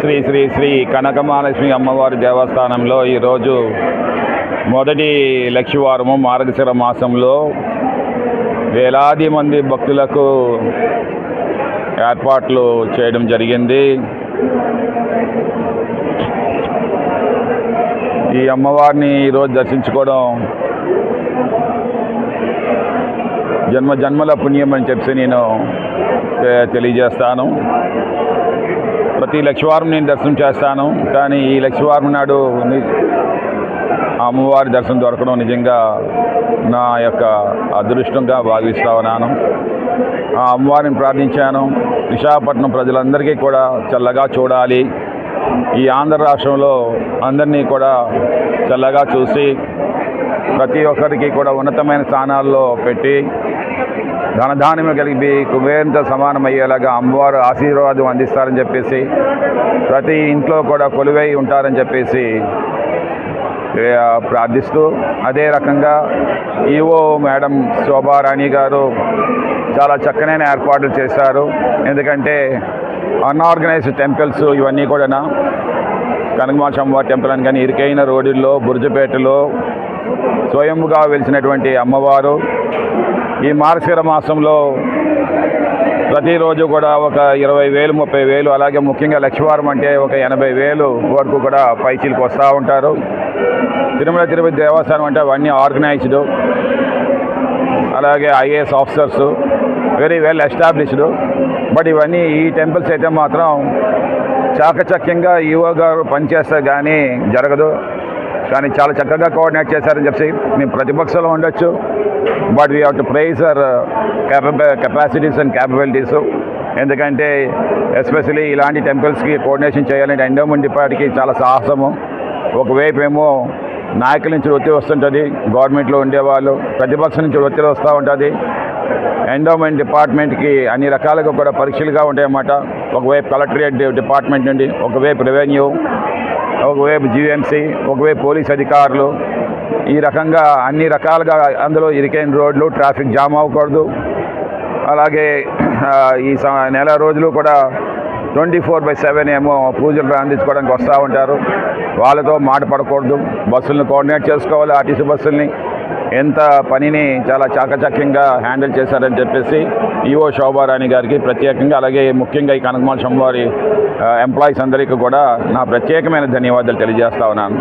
శ్రీ శ్రీ శ్రీ కనకమహాలక్ష్మి అమ్మవారి దేవస్థానంలో ఈరోజు మొదటి లక్షవారము మార్గశిర మాసంలో వేలాది మంది భక్తులకు ఏర్పాట్లు చేయడం జరిగింది. ఈ అమ్మవారిని ఈరోజు దర్శించుకోవడం జన్మ జన్మల పుణ్యం అని చెప్పి నేను తెలియజేస్తాను. ప్రతి లక్ష్మీవారం నేను దర్శనం చేస్తాను. కానీ ఈ లక్ష్మీవారం నాడు ఆ అమ్మవారి దర్శనం దొరకడం నిజంగా నా యొక్క అదృష్టంగా భావిస్తా ఉన్నాను ఆ అమ్మవారిని ప్రార్థించాను. విశాఖపట్నం ప్రజలందరికీ కూడా చల్లగా చూడాలి. ఈ ఆంధ్ర రాష్ట్రంలో అందరినీ కూడా చల్లగా చూసి ప్రతి ఒక్కరికి కూడా ఉన్నతమైన స్థానాల్లో పెట్టి ధనధాన్యము కలిపి కుబేరంతో సమానమయ్యేలాగా అమ్మవారు ఆశీర్వాదం అందిస్తారని చెప్పేసి ప్రతి ఇంట్లో కూడా కొలువై ఉంటారని చెప్పేసి ప్రార్థిస్తూ అదే రకంగా ఈవో మేడం శోభారాణి గారు చాలా చక్కనైన ఏర్పాట్లు చేశారు. ఎందుకంటే అన్ఆర్గనైజ్డ్ టెంపుల్స్ ఇవన్నీ కూడా కనకమాచమ్మ టెంపుల్ అని కానీ ఇరుకైన రోడ్డుల్లో బుర్జపేటలో స్వయంగా వెలిసినటువంటి అమ్మవారు ఈ మార్గశిర మాసంలో ప్రతిరోజు కూడా ఒక ఇరవై వేలు ముప్పై వేలు అలాగే ముఖ్యంగా లక్షవారం అంటే ఒక ఎనభై వేలు వరకు కూడా పైచీలకు వస్తూ ఉంటారు. తిరుమల తిరుపతి దేవస్థానం అంటే అవన్నీ ఆర్గనైజ్డ్. అలాగే IAS officers very well established. But ఇవన్నీ ఈ టెంపుల్స్ అయితే మాత్రం చాకచక్యంగా ఈవో గారు పనిచేస్తే కానీ జరగదు. కానీ చాలా చక్కగా కోఆర్డినేట్ చేశారని చెప్పి మేము ప్రతిపక్షంలో ఉండొచ్చు. But we have to prize our capacities and capabilities ఎందుకంటే ఎస్పెషలీ ఇలాంటి టెంపుల్స్కి కోఆర్డినేషన్ చేయాలంటే ఎండోమెంట్ డిపార్ట్కి చాలా సాహసము. ఒకవైపు ఏమో నాయకుల నుంచి ఒత్తిడి వస్తుంటుంది గవర్నమెంట్లో ఉండేవాళ్ళు ప్రతిపక్షం నుంచి ఒత్తిడి వస్తూ ఉంటుంది. ఎండోమెంట్ డిపార్ట్మెంట్కి అన్ని రకాలుగా కూడా పరీక్షలుగా ఉంటాయన్నమాట. ఒకవైపు కలెక్టరేట్ డిపార్ట్మెంట్ నుండి ఒకవైపు రెవెన్యూ ఒకవైపు జీఎంసీ ఒకవైపు పోలీస్ అధికారులు. ఈ రకంగా అన్ని రకాలుగా అందులో ఇరికైన రోడ్లు ట్రాఫిక్ జామ్ అవ్వకూడదు. అలాగే ఈ స- నెల రోజులు కూడా ట్వంటీ ఫోర్ బై సెవెన్ ఏమో పూజలు అందించుకోవడానికి వస్తూ ఉంటారు. వాళ్ళతో మాట పడకూడదు. బస్సులను కోఆర్డినేట్ చేసుకోవాలి ఆర్టీసీ బస్సుల్ని. ఎంత పనిని చాలా చాకచక్యంగా హ్యాండిల్ చేశారని చెప్పేసి ఈఓ శోభారాణి గారికి ప్రత్యేకంగా అలాగే ముఖ్యంగా ఈ కనకమాల స్వామివారి ఎంప్లాయీస్ అందరికీ కూడా నా ప్రత్యేకమైన ధన్యవాదాలు తెలియజేస్తా ఉన్నాను.